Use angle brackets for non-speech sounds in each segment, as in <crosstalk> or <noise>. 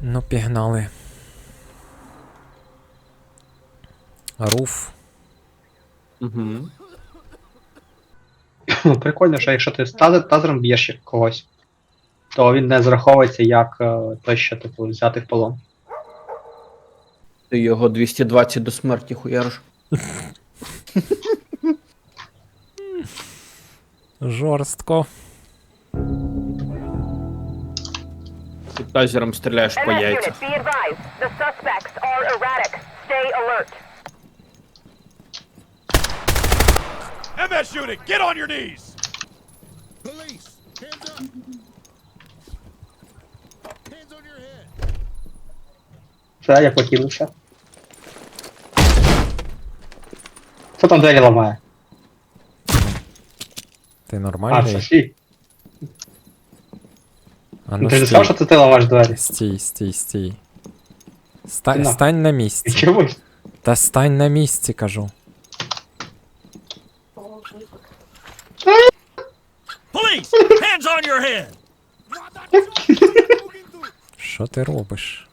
Ну, пігнали. Руф. Угу. Ну, Прикольно, що якщо ти з тазер- тазером б'єш когось, то він не зараховується як е, той, що типу взяти в полон. Ти його 220 до смерті хуяриш. Жорстко. Тазером стріляєш по MS яйцях. unit, be advised. The suspects are erratic. Stay alert. MS unit, get on your knees! Police, hands up. Hands on your head. Це я покинувся. Хто там двері ламає? Ти А, нормальний? всі. А Ну, ти не сказав, що це ти ламаєш двері? Стій, стій, стій. Ста... Ти на- Стань на місці. Чомусь. Та стань на місці, кажу. Police, hands on your head! Що ти робиш?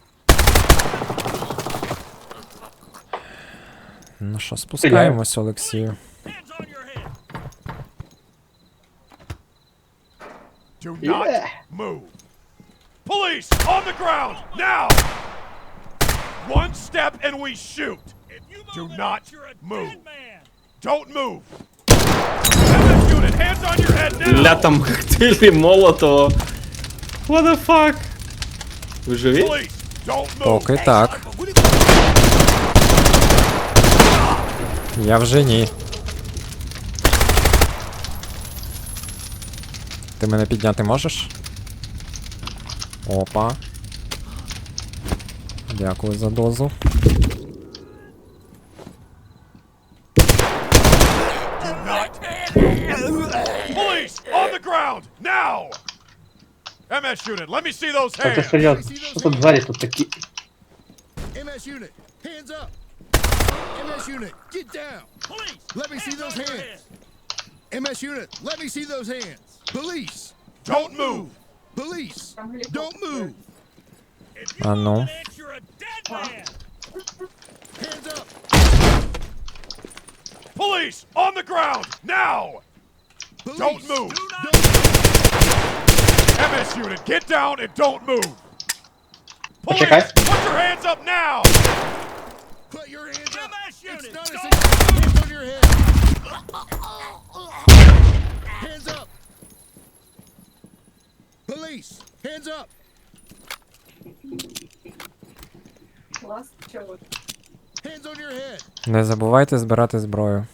Ну що, спускаємось, Олексію. Hands on your head! Do not move. Police, on the ground, now! One step and we shoot. Do not move. Don't move. MS unit, hands on your head now! Ля там коктейлі молотого. What the fuck? Ви живі? Police, don't move. Поки так. Я вже ні. Ти мене підняти можеш? Опа. Дякую за дозу. Police, on the ground, now! MS unit, let me see those Та ти hands. серйозно, що тут двері тут такі? MS unit, hands up. MS unit, get down. Police, Let me see those hands. MS unit, let me see those hands. Police, don't move. Police! Don't move! Ah non. Police! On the ground! Now! Don't move! Do. MS unit, get down and don't move! Police! Put your hands up now! Put your hands up! MS unit! It's not a on your head! Hands up! Police, hands up. Hands on your head. Не забувайте збирати зброю.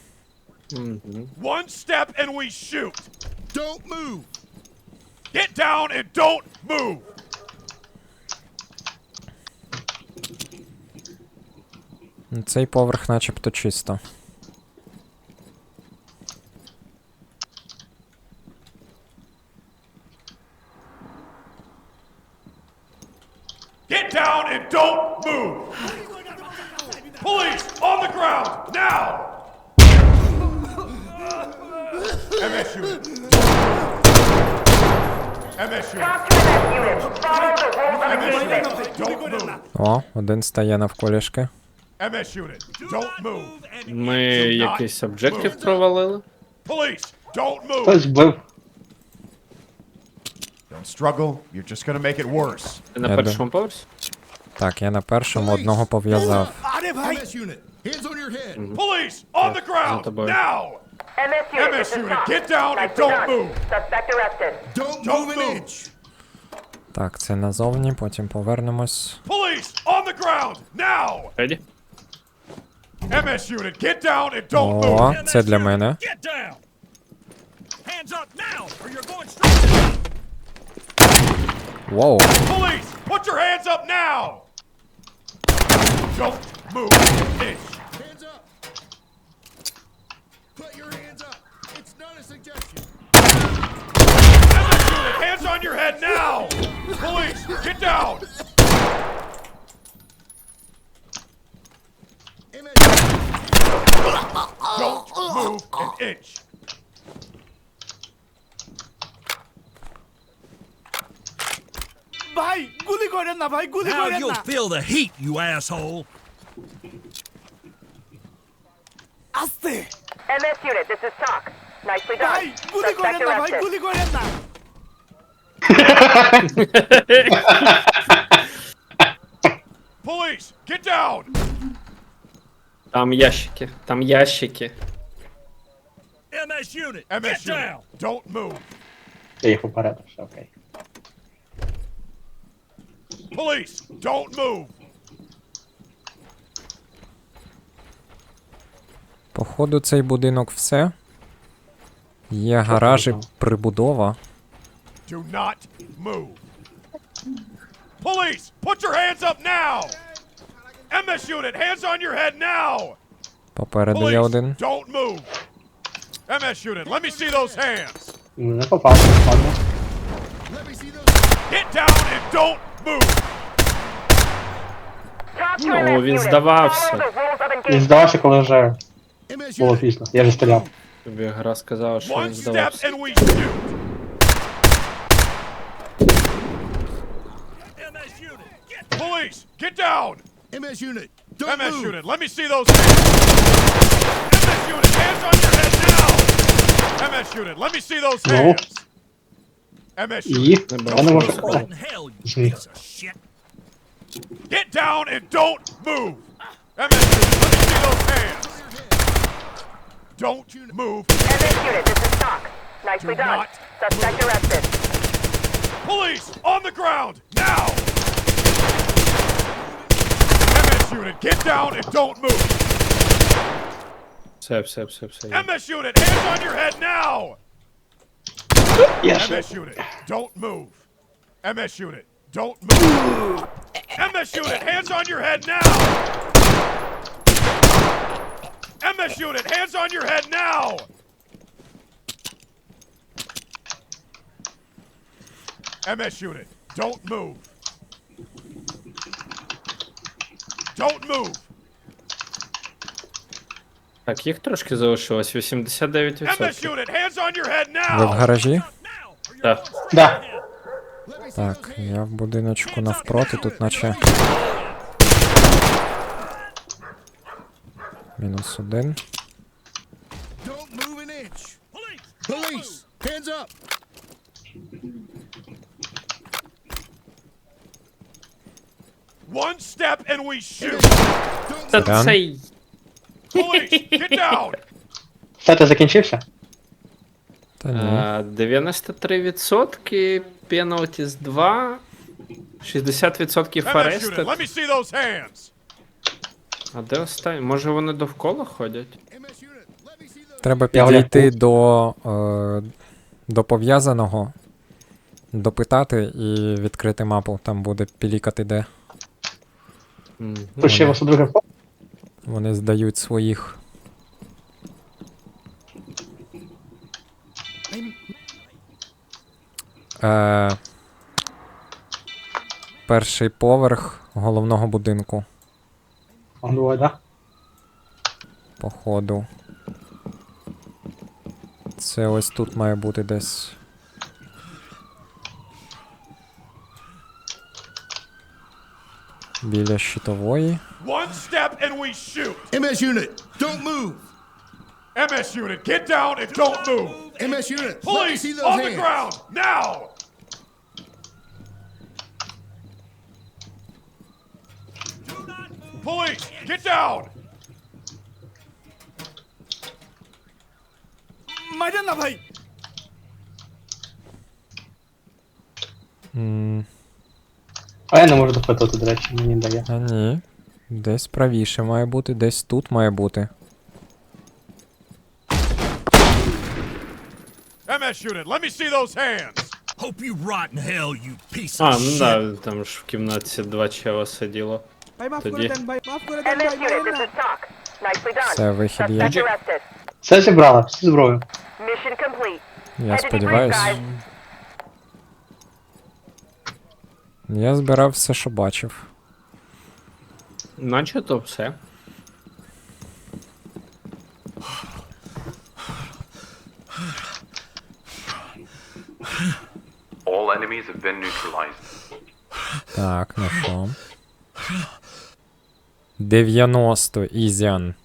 One step and we shoot. Don't move. Get down and don't move. Цей поверх начебто чисто. Get down and don't move. Police, on the ground, now! MS unit. MS unit. Talk to MS unit. Follow the rules of MS engagement. unit. Don't move. О, один стає навколішки. MS unit. Don't move. Ми якийсь об'єктив провалили. Police, don't move. Хтось вбив. Don't struggle. You're just gonna make it worse. Ти на першому поверсі? Так, я на першому одного пов'язав. MS unit, hands on your head. Police, on the ground, the boy. now! MS unit, this is unit, Talk. get down and Nicely don't done. move. Suspect arrested. Don't, Don't move an move. inch. Так, це назовні, потім повернемось. Police, on the ground, now! Реді? MS unit, get down and don't О, move. це для мене. Get down! Hands up now, or you're going straight to Whoa. Police, put your hands up now! Don't move an Hands up! Put your hands up! It's not a suggestion! Hands on your head now! Police, get down! Don't move an inch! করেন না ভাই গুলি Now করেন you'll না feel the heat, you asshole. আস্তে MS unit, this is TOC. Nicely done. ভাই গুলি করেন Suspect না ভাই arrested. গুলি করেন না Police, get down! Там ящики, там ящики. MS unit, MS get unit, down. don't move. Я їх попередив, все окей. Police, don't move. Походу, цей будинок все. Є гаражі, прибудова. Do not move. Police, put your hands up now! MS unit, hands on your head now! Попереду є один. don't move. MS unit, let me see those hands. Ну, Не попав, those. Get down and don't Ну, він здавався. Він здавався, коли вже було пізно. Я вже стріляв. Тобі гра сказала, що він здавався. Police, get down. MS unit. Don't MS move. unit, let me see those. MS unit, hands on your head now. MS unit, let me see those No. hands. MS <laughs> І unit, я не можу. What in hell, you Зміг. piece of shit. get down and don't move. MS unit, let me see those hands. Don't move. MS unit, this is TOC. Nicely Do done. not Suspect arrested. Police, on the ground, now. MS unit, get down and don't move. Все, все, все, все. MS unit, hands on your head now. Yes. MS unit, don't move. MS unit, don't move. MS unit, hands on your head now. MS unit, hands on your head now. MS unit, don't move. Don't move. Так, їх трошки залишилось, 89%. MS unit, hands on your head Ви в гаражі? Так. Да. Так, я в будиночку навпроти, тут наче. Мінус один. Don't move an inch. Police, hands up. One step and we shoot. Don't Та Дам. цей. Police, get down. Все, ти закінчився? Та ні. А, 93%, пеналтіс 2, 60% MS unit, арестед. let me see those hands. А де останні? Може вони довкола ходять? Треба Я підійти до, е, до пов'язаного, допитати і відкрити мапу. Там буде пілікати, де Мгм. Прийшли вас у друге фото. Вони здають своїх. Е, перший поверх головного будинку, Он да? походу. Це ось тут має бути десь. Біля щитової. One step and we shoot. MS unit, don't move. MS unit, get down and Do not move. MS unit, please see those on hands. the ground now. Police, get down. My ना भाई. Hmm. А я не можу допитати, до речі, мені дає. А ні. Десь правіше має бути, десь тут має бути. А, ну да, там ж в кімнаті два чела сиділо. Bay маф Тоді. Це вихід є. Все зібрала, всю зброю. Я сподіваюсь. Я збирав все, що бачив. Наче то все. All enemies have been neutralized. Так, ну що? 90 Ізян.